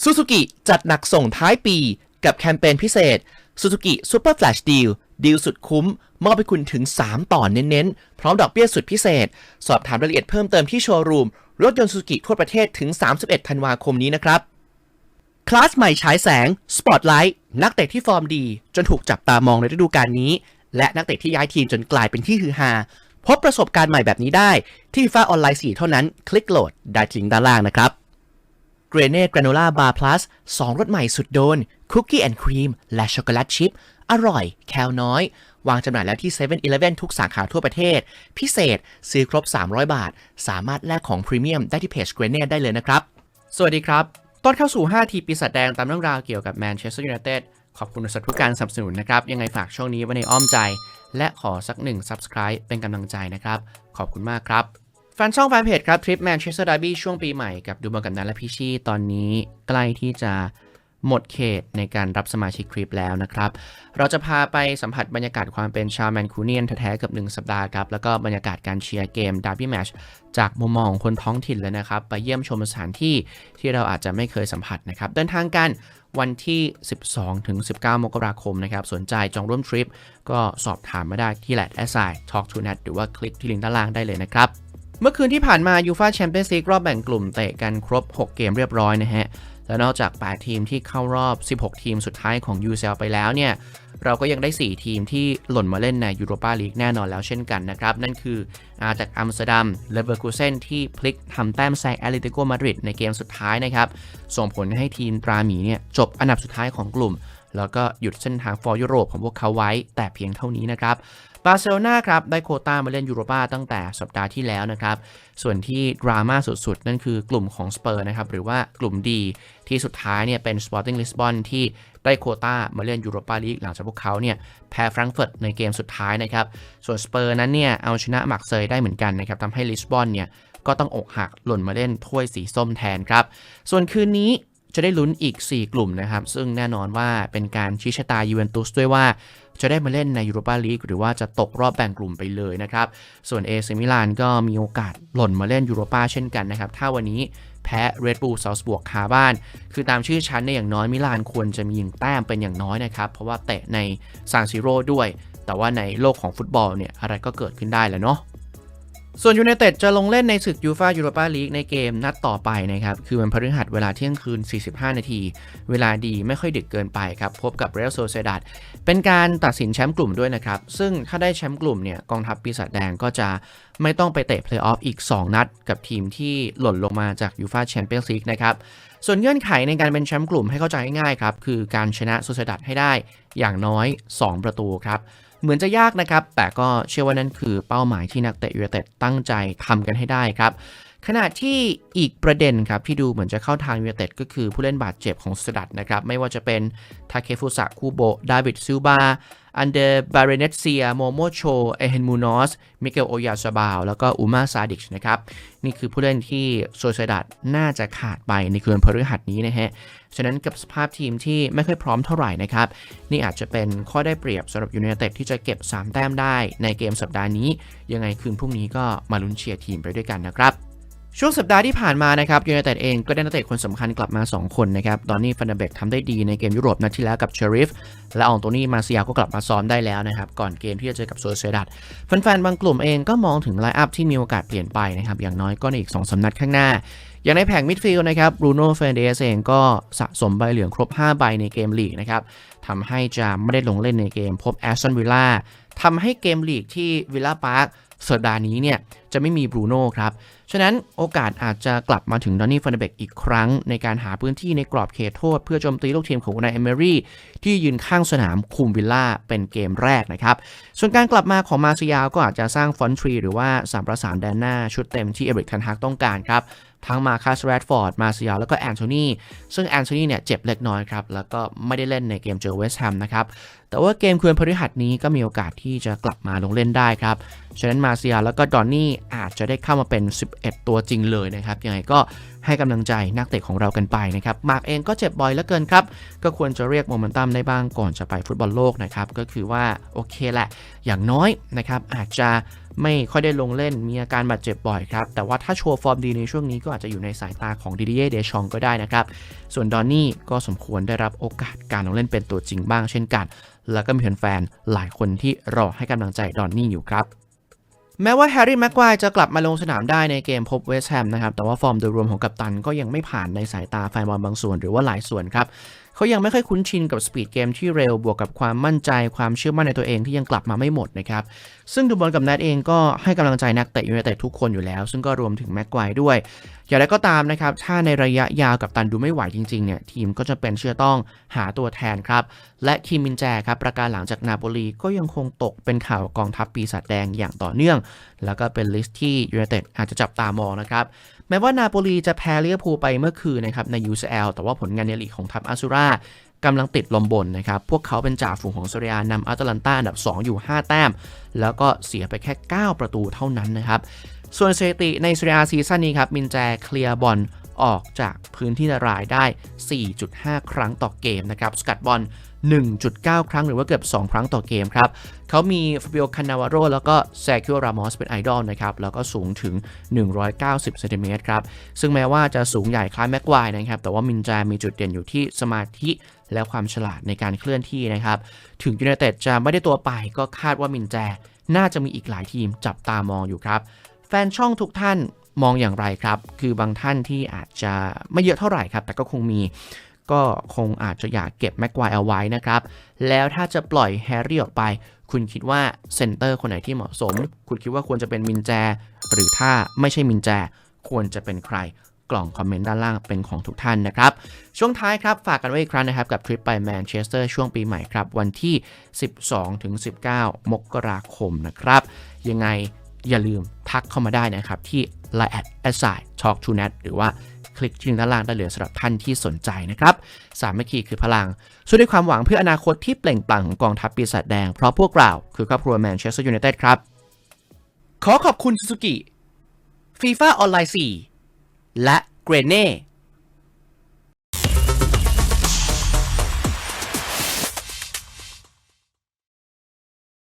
ซูซูกิจัดหนักส่งท้ายปี กับแคมเปญพิเศษ Suzuki Super Flash Deal ดีลสุดคุ้ม มอบให้คุณถึง 3 ต่อเน้นๆ พร้อมดอกเบี้ยสุดพิเศษ สอบถามรายละเอียดเพิ่มเติมที่โชว์รูม รถยนต์ซูซูกิทั่วประเทศถึง 31 ธันวาคมนี้นะครับ คลาสใหม่ฉายแสง Spotlight นักเตะที่ฟอร์มดี จนถูกจับตามองในฤดูกาลนี้ และนักเตะที่ย้ายทีมจนกลายเป็นที่ฮือฮาพบประสบการณ์ใหม่แบบนี้ได้ ที่ฟีฟ่าออนไลน์4เท่านั้น คลิกโหลดได้ที่ลิงด้านล่างนะครับ เกรเน่กราโนล่าบาร์พลัส2รสใหม่สุดโดนคุกกี้แอนด์ครีมและช็อกโกแลตชิพอร่อย แคลน้อย วางจำหน่ายแล้วที่7 e เ e ่ e อทุกสาขาทั่วประเทศ พิเศษซื้อครบ 300 บาท สามารถแลกของพรีเมียมได้ที่เพจเกรเน่ได้เลยนะครับ สวัสดีครับ ต้นเข้าสู่ 5 ทีปีศาจแดงตามเรื่องราวเกี่ยวกับแมนเชสเตอร์ยูไนเต็ดขอบคุณสำหรับทุกการสนับสนุนนะครับ ยังไงฝากช่องนี้ไว้ในอ้อมใจ และขอสักหนึ่ง Subscribe เป็นกำลังใจนะครับ ขอบคุณมากครับ แฟนช่องแฟนเพจครับทริปแมนเชสเตอร์ดาร์บี้ช่วงปีใหม่กับดูบอลกับนันและพี่ชี่ตอนนี้ใกล้ที่จะหมดเขตในการรับสมาชิกทริปแล้วนะครับ เราจะพาไปสัมผัสบรรยากาศความเป็นชาวแมนคูเนียนแท้ๆเกับ 1 สัปดาห์ครับ แล้วก็บรรยากาศการเชียร์เกมดาร์บี้แมชจากมุมมองของคนท้องถิ่นเลยนะครับ ไปเยี่ยมชมสถานที่ที่เราอาจจะไม่เคยสัมผัสนะครับ เดินทางกันวันที่ 12 ถึง 19 มกราคมนะครับ สนใจจองร่วมทริปก็สอบถามมาได้ที่แลดแอสไซ Talk to Net หรือว่าคลิกที่ลิงก์ด้านล่างได้เลยนะครับ เมื่อคืนที่ผ่านมายูฟาแชมเปี้ยนส์ลีกรอบแบ่งกลุ่มเตะกันครบ 6 เกมเรียบร้อยนะฮะ และนอกจาก 8 ทีมที่เข้ารอบ 16 ทีมสุดท้ายของ UCL ไปแล้วเนี่ย เราก็ยังได้ 4 ทีมที่หล่นมาเล่นในยูโรปาลีกแน่นอนแล้วเช่นกันนะครับ นั่นคืออาจากอัมสเตอร์ดัมเลเวอร์คูเซนที่พลิกทำแต้มแซงแอตเลติโกมาดริดในเกมสุดท้ายนะครับ ส่งผลให้ทีมตราหมีเนี่ยจบอันดับสุดท้ายของกลุ่ม แล้วก็หยุดเส้นทางฟอร์ยุโรปของพวกเขาไว้แต่เพียงเท่านี้นะครับ บาร์เซโลนาครับได้โคต้ามาเล่นยูโรปาตั้งแต่สัปดาห์ที่แล้วนะครับ ส่วนที่ดราม่าสุดๆ นั่นคือกลุ่มของสเปอร์นะครับ หรือว่ากลุ่มดีที่สุดท้ายเนี่ยเป็น Sporting Lisbon ที่ได้โคต้ามาเล่นยูโรปาลีกหลังจากพวกเขาเนี่ยแพ้แฟรงก์เฟิร์ตในเกมสุดท้ายนะครับ ส่วนสเปอร์นั้นเนี่ยเอาชนะมักเซยได้เหมือนกันนะครับทำให้ลิสบอนเนี่ยก็ต้องอกหักหล่นมาเล่นถ้วยสีส้มแทนครับ ส่วนคืนนี้ จะได้ลุ้นอีก 4 กลุ่มนะครับ ซึ่งแน่นอนว่าเป็นการชี้ชะตายูเวนตุสด้วยว่าจะได้มาเล่นในยูโรปาลีกหรือว่าจะตกรอบแบ่งกลุ่มไปเลยนะครับ ส่วนเอซมิลานก็มีโอกาสหล่นมาเล่นยูโรปาเช่นกันนะครับ ถ้าวันนี้แพ้เรดบูลซาส์บวกคาบ้าน คือตามชื่อชั้นในยอย่างน้อยมิลานควรจะมียิงแต้มเป็นอย่างน้อยนะครับ เพราะว่าเตะในซานซิโร่ด้วย แต่ว่าในโลกของฟุตบอลเนี่ยอะไรก็เกิดขึ้นได้แหละเนาะ ส่วนยู n นเต็ดจะลงเล่นในศึกยูฟายูโรปาลีกในเกมนัดต่อไปนะครับ คือวันพฤหัสเวลาเที่ยงคืน 45 นาที เวลาดีไม่ค่อยดึกเกินไปครับ พบกับเรอัลโซเซดัดเป็นการตัดสินแชมป์กลุ่มด้วยนะครับ ซึ่งถ้าได้แชมป์กลุ่มเนี่ยกองทัพปีศาจแดงก็จะไม่ต้องไปเตะเพลย์ออฟอีก 2 นัด กับทีมที่หล่นลงมาจากยูฟาแชมเปี้ยนส์ลีกนะครับส่วนเงื่อนไขในการเป็นแชมป์กลุ่มให้เข้าใจง่ายๆครับคือการชนะโซเซดัดให้ได้อย่างน้อย 2 ประตูครับ เหมือนจะยากนะครับ แต่ก็เชื่อว่านั่นคือเป้าหมายที่นักเตะยูเนเต็ดตั้งใจทำกันให้ได้ครับ ขณะที่อีกประเด็นครับที่ดูเหมือนจะเข้าทางยูเนเต็ดก็คือผู้เล่นบาดเจ็บของสดัดนะครับ ไม่ว่าจะเป็นทาเคฟุสะคูโบดาวิดซิลบาอันเดอร์บาเรเนตเซียโมโมโชเอเฮนมูนอสมิเกลโอยาซาบาวแล้วก็อูมาซาดิชนะครับ นี่คือผู้เล่นที่โซเซดัดน่าจะขาดไปในคืนพฤหัสนี้นะฮะ ฉะนั้นกับสภาพทีมที่ไม่ค่อยพร้อมเท่าไหร่นะครับ นี่อาจจะเป็นข้อได้เปรียบสำหรับยู n นเต็ดที่จะเก็บ 3 แต้มได้ในเกมสัปดาห์นี้ ยังไงคืนพรุ่งนี้ก็มาลุ้นเชียร์ทีมไปด้วยกันนะครับ ช่วงสัปดาห์ที่ผ่านมานะครับยู n นเต็ดเองก็ได้นักเตะคนสำคัญกลับมา 2 คนนะครับ ตอนนี้ฟันเดเบกทำได้ดีในเกมยุโรปนัดที่แล้วกับเชอริฟ และอองโตนี่มาเซียก็กลับมาซ้อมได้แล้วนะครับ ก่อนเกมที่จะเจอกับโซเซดัดแฟนๆบางกลุ่มเองก็มองถึงไลน์อัพที่มีโอกาสเปลี่ยนไปนะครับ อย่างน้อยก็ในอีก2สำนัดข้างหน้า อย่างในแผงมิดฟิลด์นะครับบรูโน่เฟรนเดสเองก็สะสมใบเหลืองครบ 5 ใบในเกมลีกนะครับทำให้จะไม่ได้ลงเล่นในเกมพบแอสตันวิลล่าทำให้เกมลีกที่วิลล่าพาร์ค สัปดาห์นี้เนี่ยจะไม่มีบรูโน่ครับ ฉะนั้นโอกาสอาจจะกลับมาถึงดอนนี่ฟันเดเบกอีกครั้ง ในการหาพื้นที่ในกรอบเขตโทษ เพื่อโจมตีลูกทีมของนายเอเมรี่ที่ยืนข้างสนามคุมวิลล่าเป็นเกมแรกนะครับ ส่วนการกลับมาของมาซิยาวก็อาจจะสร้างฟอนทรีหรือว่าสามประสานแดนหน้าชุดเต็มที่เอริกทันฮักต้องการครับทั้งมาคัสแรดฟอร์ด มาเซียลแล้วก็แอนโทนีซึ่งแอนโทนีเนี่ยเจ็บเล็กน้อยครับ แล้วก็ไม่ได้เล่นในเกมเจอเวสต์แฮมนะครับ แต่ว่าเกมคืนพฤหัสนี้ก็มีโอกาสที่จะกลับมาลงเล่นได้ครับ ฉะนั้นมาเซียแล้วก็ดอนนี่อาจจะได้เข้ามาเป็น 11 ตัวจริงเลยนะครับ ยังไงก็ให้กำลังใจนักเตะของเรากันไปนะครับมาร์กเองก็เจ็บบ่อยเหลือเกินครับ ก็ควรจะเรียกโมเมนตัมได้บ้างก่อนจะไปฟุตบอลโลกนะครับ ก็คือว่าโอเคแหละ อย่างน้อยนะครับอาจจะไม่ค่อยได้ลงเล่นมีอาการบาดเจ็บบ่อยครับ แต่ว่าถ้าโชว์ฟอร์มดีในช่วงนี้ก็อาจจะอยู่ในสายตาของดิเดียเดชองก็ได้นะครับ ส่วนดอนนี่ก็สมควรได้รับโอกาสการลงเล่นเป็นตัวจริงบ้างเช่นกัน แล้วก็มีแฟนๆหลายคนที่รอให้กำลังใจดอนนี่อยู่ครับ แม้ว่าแฮร์รี่แม็กควายจะกลับมาลงสนามได้ในเกมพบเวสต์แฮมนะครับ แต่ว่าฟอร์มโดยรวมของกัปตันก็ยังไม่ผ่านในสายตาแฟนบอลบางส่วนหรือว่าหลายส่วนครับ เขายังไม่ค่อยคุ้นชินกับสปีดเกมที่เร็วบวกกับความมั่นใจความเชื่อมั่นในตัวเองที่ยังกลับมาไม่หมดนะครับ ซึ่งดูบอลกับแนทเองก็ให้กำลังใจนักเตะยูไนเต็ดทุกคนอยู่แล้ว ซึ่งก็รวมถึงแม็กควายด้วย อย่างไรก็ตามนะครับ ถ้าในระยะยาวกับตันดูไม่ไหวจริงๆเนี่ยทีมก็จะเป็นเชื่อต้องหาตัวแทนครับ และคิมมินแจครับประการหลังจากนาโปลีก็ยังคงตกเป็นข่าวกองทัพปีศาจแดงอย่างต่อเนื่อง แล้วก็เป็นลิสต์ที่ยูไนเต็ดอาจจะจับตามองนะครับ แม้ว่านาโปลีจะแพ้เลียพูลไปเมื่อคืนนะครับใน UCL แต่ว่าผลงานในลีกของทัพอาซูรากำลังติดลมบนนะครับ พวกเขาเป็นจ่าฝูงของเซเรียนำอัตแลนตาอันดับ 2 อยู่ 5 แต้ม แล้วก็เสียไปแค่ 9 ประตูเท่านั้นนะครับ ส่วนสถิติในเซเรียซีซั่นนี้ครับ มินแจเคลียร์บอล ออกจากพื้นที่นตรายได้ 4.5 ครั้งต่อเกมนะครับ สกัดบอล 1.9 ครั้งหรือว่าเกือบ 2 ครั้งต่อเกมครับ เขามีฟ a บิโอ คานาวาโร แล้วก็แซคิโอรามอสเป็นไอดอลนะครับ แล้วก็สูงถึง 190 เซนติเมตรครับ ซึ่งแม้ว่าจะสูงใหญ่คล้ายแม็กควายนะครับ แต่ว่ามินจามีจุดเด่นอยู่ที่สมาธิและความฉลาดในการเคลื่อนที่นะครับ ถึงยูไนเต็ดจะไม่ได้ตัวไปก็คาดว่ามินแจ น่าจะมีอีกหลายทีมจับตามองอยู่ครับ แฟนช่องทุกท่าน มองอย่างไรครับ คือบางท่านที่อาจจะไม่เยอะเท่าไหร่ครับ แต่ก็คงมีก็คงอาจจะอยากเก็บแม็กควายเอาไว้นะครับ แล้วถ้าจะปล่อยแฮร์รี่ออกไป คุณคิดว่าเซนเตอร์คนไหนที่เหมาะสม คุณคิดว่าควรจะเป็นมินแจ หรือถ้าไม่ใช่มินแจ ควรจะเป็นใครกล่องคอมเมนต์ด้านล่างเป็นของทุกท่านนะครับ ช่วงท้ายครับ ฝากกันไว้อีกครั้งนะครับ กับทริปไปแมนเชสเตอร์ช่วงปีใหม่ครับ วันที่ 12-19 มกราคมนะครับ ยังไงอย่าลืมทักเข้ามาได้นะครับที่ line at s i talk to net หรือว่าคลิกที่ลิงก์ด้านล่างได้เลยสำหรับท่านที่สนใจนะครับ สามัคคีคือพลังสู้ด้วยความหวังเพื่ออนาคตที่เปล่งปลั่งของกองทัพปีศาจแดง เพราะพวกเราคือครอบครัวแมนเชสเตอร์ยูไนเต็ดครับ ขอขอบคุณซูซูกิฟีฟ่าออนไลน์4และเกรเน่